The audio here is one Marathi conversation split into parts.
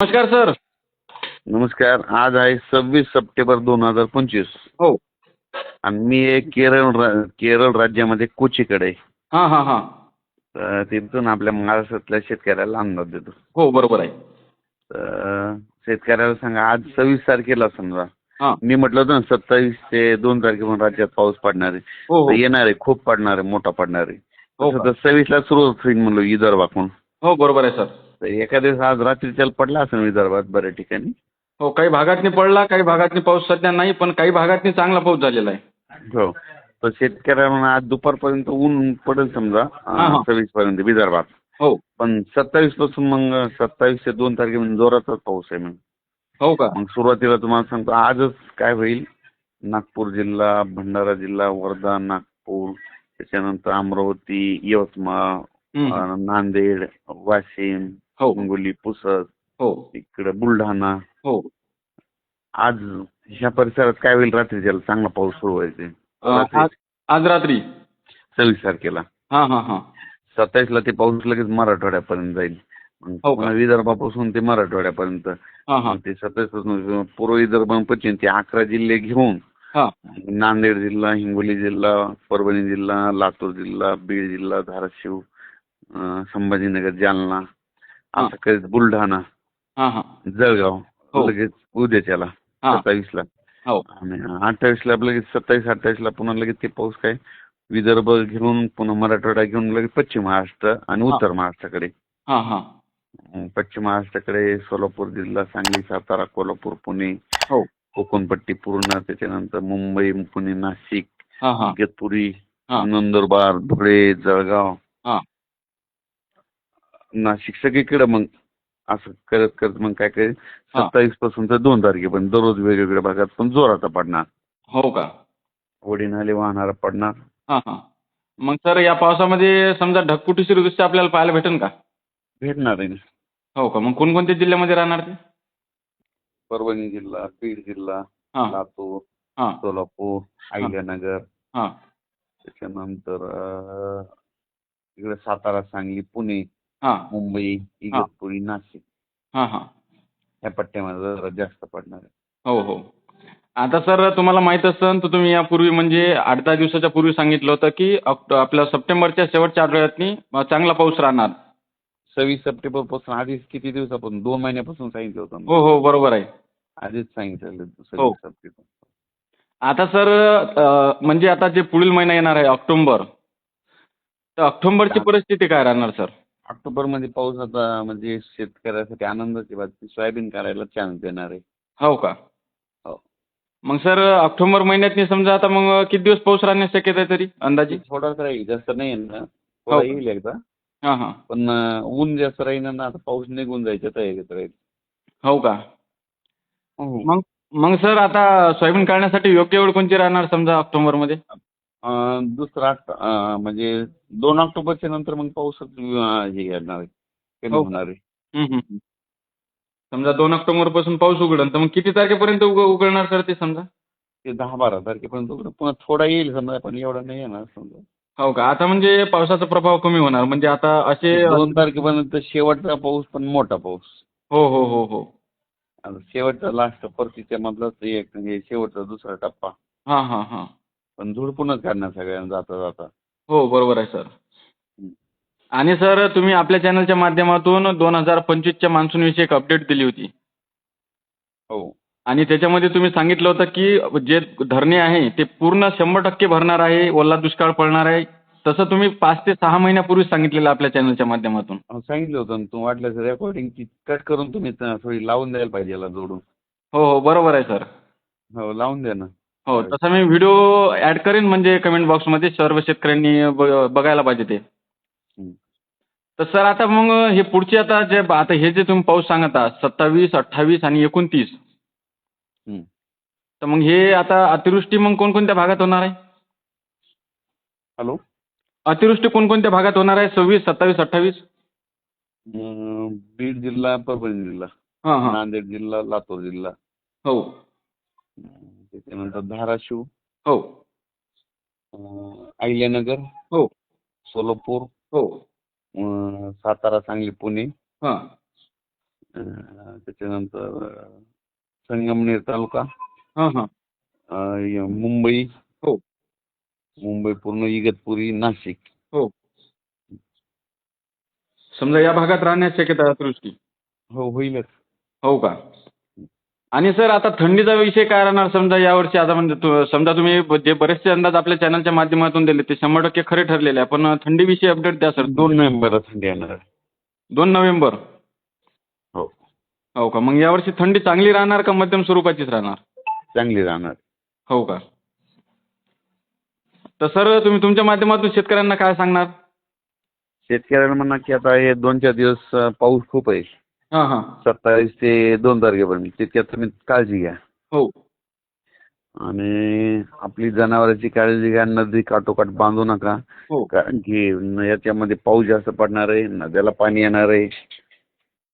नमस्कार सर. नमस्कार. आज आहे सव्वीस सप्टेंबर दोन हजार पंचवीस. हो. आणि मी आहे केरळ रा- केरळ राज्यामध्ये कोचीकडे आहे. हां हां हां. तर तिथून आपल्या महाराष्ट्रातल्या शेतकऱ्याला अंदाज देतो. हो बरोबर आहे. तर शेतकऱ्याला सांगा आज सव्वीस तारखेला समजा. हां. मी म्हटलं होतं ना सत्तावीस ते दोन तारखेपर्यंत राज्यात पाऊस पडणार आहे. हो तर हो येणार आहे खूप पडणार आहे मोठा पडणार आहे. हो तसं का? तर सव्वीसला सुरुवात होईल म्हणलो विदर्भाकडून. हो बरोबर आहे सर. तर एका दिवस आज रात्री त्याला पडला असेल विदर्भात बऱ्याच ठिकाणी. हो काही भागातनी पडला काही भागातनी पाऊस सध्या नाही पण काही भागातनी चांगला पाऊस झालेला आहे. हो तर शेतकऱ्यांना आज दुपारपर्यंत ऊन पडेल समजा हां, हां. सव्वीस पर्यंत विदर्भात. हो. पण सत्तावीसपासून मग सत्तावीस ते दोन तारखेपर्यंत जोराचाच पाऊस आहे मग. हो का? मग सुरुवातीला तुम्हाला सांगतो आजच काय होईल? नागपूर जिल्हा भंडारा जिल्हा वर्धा नागपूर त्याच्यानंतर अमरावती यवतमाळ हम्म. अं, नांदेड वाशिम हिंगोली पुसद हो. इकडे बुलढाणा. हो. आज ह्या परिसरात काय होईल रात्री त्याला चांगला पाऊस सुरू व्हायचे? आज आज रात्री. सव्वीस तारखेला हां हां हां. सत्तावीसला ते पाऊस लगेच मराठवाड्यापर्यंत जाईल. हो विदर्भापासून ते मराठवाड्यापर्यंत. हां हां. ते सत्तावीसपासून पूर्व विदर्भ पश्चिम ते अकरा जिल्हे घेऊन हां. नांदेड जिल्हा हिंगोली जिल्हा परभणी जिल्हा लातूर जिल्हा बीड जिल्हा धाराशिव संभाजीनगर जालना. हा. असं करीत बुलढाणा जळगाव हो. लगेच उद्याच्याला हा. सत्तावीसला हो आणि अठ्ठावीसला लगेच सत्तावीस अठ्ठावीसला पुन्हा लगेच ते पाऊस काय विदर्भ घेऊन पुन्हा मराठवाडा घेऊन लगेच पश्चिम महाराष्ट्र आणि. उत्तर महाराष्ट्राकडे हां हां पश्चिम महाराष्ट्राकडे सोलापूर जिल्हा सांगली सातारा कोल्हापूर पुणे हो कोकणपट्टी पूर्ण त्याच्यानंतर मुंबई पुणे नाशिक इगतपुरी. नंदुरबार धुळे जळगाव नाशिक सगळीकडे मग असं करत करत मग काय काय हा. सत्तावीसपासून तर दोन तारखेपर्यंत दररोज वेगवेगळ्या भागात पण जोराचा पडणार. हो का? होडी नाले वाहणारा पडणार. हां हां. मग सर या पावसामध्ये समजा ढगफुटीची दृश्य आपल्याला पाहायला भेटेल का? भेटणार आहे ना. हो का? मग कोणकोणत्या जिल्ह्यामध्ये राहणार ते? परभणी जिल्हा बीड जिल्हा हां. लातूर हां. सोलापूर अहिल्यानगर. हां. त्याच्यानंतर अं, इकडे सातारा सांगली पुणे मुंबई इगतपुरी नाशिक. हां हां. या पट्ट्यामध्ये जरा जास्त पडणार आहे. हो हो. आता सर तुम्हाला माहीत असेल तर तुम्ही यापूर्वी म्हणजे आठ दहा दिवसाच्या पूर्वी सांगितलं होतं की ऑक्ट आपल्या सप्टेंबरच्या शेवटच्या आठवड्यातनी चांगला पाऊस राहणार. सव्वीस सप्टेंबरपासून आधीच किती दिवसापासून? दोन महिन्यापासून सांगितलं होतं. हो हो बरोबर आहे. आधीच सांगितलेलं हो. सव्वीस सप्टेंबर. आता सर अं, म्हणजे आता जे पुढील महिना येणार आहे ऑक्टोबर तर ऑक्टोबरची. परिस्थिती काय राहणार सर? ऑक्टोबरमध्ये पाऊस आता म्हणजे शेतकऱ्यासाठी आनंदाची बातमी सोयाबीन करायला चान्स देणार. आहे हो का? हो. मग सर ऑक्टोबर महिन्यातनी समजा आता मग किती दिवस पाऊस राहण्याची शक्यता आहे तरी अंदाजे? थोडाच राहील जास्त नाही ना. हो. थोडा येईल एकदा. हां हां. पण ऊन जास्त राहील ना आता पाऊस निघून जायच्या तयारीत राहील. हो का? मग मग सर आता सोयाबीन काढण्यासाठी योग्य वेळ कोणती राहणार समजा ऑक्टोबरमध्ये? अं, दुसरा म्हणजे दोन ऑक्टोबरच्या नंतर मग पाऊसच अं, हे येणार आहे कमी हो. होणार आहे. हम्म, हम्म, हम्म. समजा दोन ऑक्टोबरपासून पाऊस उघडल तर मग किती तारखेपर्यंत उग उघडणार सर ते समजा? ते दहा बारा तारखेपर्यंत उघडं. पुन्हा थोडा येईल समजा पण एवढा नाही येणार समजा. हो का? आता म्हणजे पावसाचा प्रभाव कमी होणार म्हणजे आता असे दोन तारखेपर्यंत शेवटचा पाऊस पण मोठा पाऊस. हो हो हो हो. आता शेवटचा लास्ट परतीच्या मधलाच एक हे शेवटचा दुसरा टप्पा. हां हां हां. पण झुडपूनच काढणार सगळ्यांना जाता जाता. हो बरोबर आहे सर. आणि सर तुम्ही आपल्या चॅनलच्या माध्यमातून दोन हजार पंचवीसच्या मान्सूनविषयी एक अपडेट दिली होती. हो. आणि त्याच्यामध्ये तुम्ही सांगितलं होतं की जे धरणे आहे ते पूर्ण शंभर टक्के भरणार आहे ओला दुष्काळ पडणार आहे. तसं तुम्ही पाच ते सहा महिन्यापूर्वी सांगितलेलं आपल्या चॅनलच्या माध्यमातून. अहो, सांगितलं होतं ना तू वाटलं रेकॉर्डिंग कट करून तुम्ही त- थोडी लावून द्यायला पाहिजे याला जोडून. हो हो बरोबर आहे सर. हो लावून द्या ना. हो तसा मी व्हिडिओ ॲड करेन म्हणजे कमेंट बॉक्समध्ये सर्व शेतकऱ्यांनी ब- बघायला पाहिजे ते. हं. तर सर आता मग हे पुढचे आता जे आता हे जे तुम्ही पाऊस सांगत आहात सत्तावीस अठ्ठावीस आणि एकोणतीस. हं. तर मग हे आता अतिवृष्टी मग कोणकोणत्या भागात होणार आहे? हॅलो? अतिवृष्टी कोणकोणत्या भागात होणार आहे? सव्वीस सत्तावीस अठ्ठावीस? अं, बीड जिल्हा परभणी जिल्हा. हां हां. नांदेड जिल्हा लातूर जिल्हा. हो. अं, त्याच्यानंतर धाराशिव. हो. अहिल्यानगर. हो. सोलापूर. हो. अं, सातारा सांगली पुणे. हां. अं, त्याच्यानंतर अं, संगमनेर तालुका. हां हां. अं, य- मुंबई. हो. मुंबई पूर्ण इगतपुरी नाशिक. हो. समजा या भागात राहण्याची शक्यता आहे अतिवृष्टी हो होईलच. हो का? आणि सर आता थंडीचा विषय काय राहणार? समजा यावर्षी आता म्हणजे तु- समजा तुम्ही जे बरेचसे अंदाज आपल्या चॅनलच्या माध्यमातून दिले ते शंभर टक्के खरे ठरलेले आहे. पण थंडीविषयी अपडेट द्या सर. दोन नोव्हेंबरला थंडी येणार आहे. दोन नोव्हेंबर? हो. हो का? मग यावर्षी थंडी चांगली राहणार का मध्यम स्वरूपाचीच राहणार? चांगली राहणार. हो का? तर सर तुम्ही तुमच्या माध्यमातून शेतकऱ्यांना काय सांगणार? शेतकऱ्यांना म्हणा की आता हे दोन चार दिवस अं, पाऊस खूप आहे. हां हां. सत्तावीस ते दोन तारखेपर्यंत. तितक्यात तुम्ही काळजी घ्या. हो. आणि आपली जनावरांची काळजी घ्या. नदी काठोकाठ बांधू नका. हो. कारण की याच्यामध्ये पाऊस जास्त पडणार आहे नद्याला पाणी येणार आहे.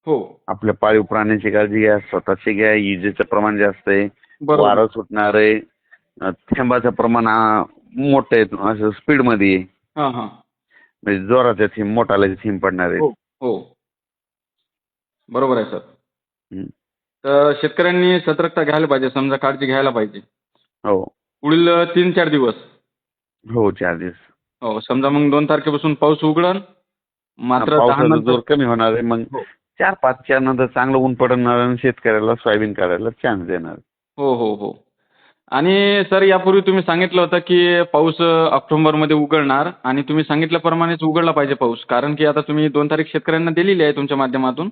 हो. आपल्या पाळीव प्राण्यांची काळजी घ्या. स्वतःची घ्या. इजेचं प्रमाण जास्त आहे. बरोबर. वारं सुटणार आहे. अं, थेंबाचं प्रमाण आ, मोठं आहे. असं आहे. हां हां. म्हणजे जोराच्या थेंब मोठाला थेंब पडणार आहे. हो हो. बरोबर आहे सर. तर शेतकऱ्यांनी सतर्कता घ्यायला पाहिजे समजा काळजी घ्यायला पाहिजे. हो. पुढील तीन चार दिवस. हो चार दिवस. हो समजा मग दोन तारखेपासून पाऊस उघडल मात्र पावसाचा जोर कमी होणार आहे मग हो. चार पाचच्या नंतर चांगलं ऊन पडणार आणि शेतकऱ्याला सोयाबीन काढायला चान्स देणार. हो हो हो. आणि सर यापूर्वी तुम्ही सांगितलं होतं की पाऊस अ, ऑक्टोबरमध्ये उघडणार आणि तुम्ही सांगितल्याप्रमाणेच उघडला पाहिजे पाऊस. कारण की आता तुम्ही दोन तारीख शेतकऱ्यांना दिलेली आहे तुमच्या माध्यमातून.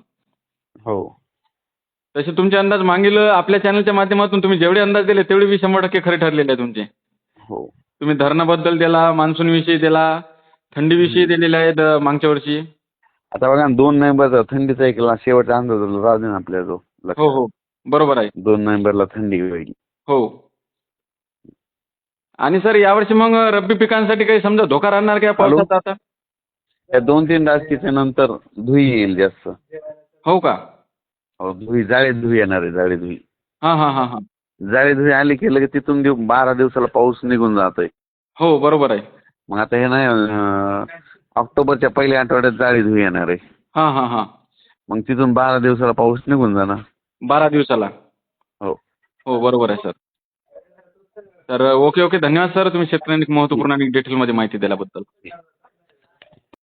हो. तसे तुमचे अंदाज मागील आपल्या चॅनलच्या माध्यमातून तुम्ही जेवढे अंदाज दिले तेवढे बी शंभर टक्के खरे ठरलेले आहे तुमचे. हो. तुम्ही धरणाबद्दल दिला मान्सूनविषयी दिला थंडीविषयी दिलेले आहेत अ, मागच्या वर्षी. आता बघा ना, दोन नोव्हेंबरचा थंडीचा एक ला- शेवटचा अंदाज राहू दे ना आपल्या जो हो हो. बरोबर आहे. दोन नोव्हेंबरला थंडी होईल. हो. आणि सर यावर्षी मग रब्बी पिकांसाठी काही समजा धोका राहणार का या हॅलो? पावसाचा आता? या दोन तीन रात्रीच्या नंतर धुई येईल जास्त. हो का? हो धुई जाळी धुई येणार आहे जाळी धुई. हां हां हां हां. जाळी धुई आली की लगेच तिथून दिव बारा दिवसाला पाऊस निघून जातोय. हो बरोबर आहे. मग आता हे नाही अं, ऑक्टोबरच्या पहिल्या आठवड्यात जाळी धुई येणार आहे. हां हां हां. मग तिथून बारा दिवसाला पाऊस निघून जाणार. बारा दिवसाला? हो. हो बरोबर आहे सर. तर ओके ओके. धन्यवाद सर. तुम्ही शेतकऱ्यांनी महत्त्वपूर्ण आणि डिटेलमध्ये माहिती दिल्याबद्दल.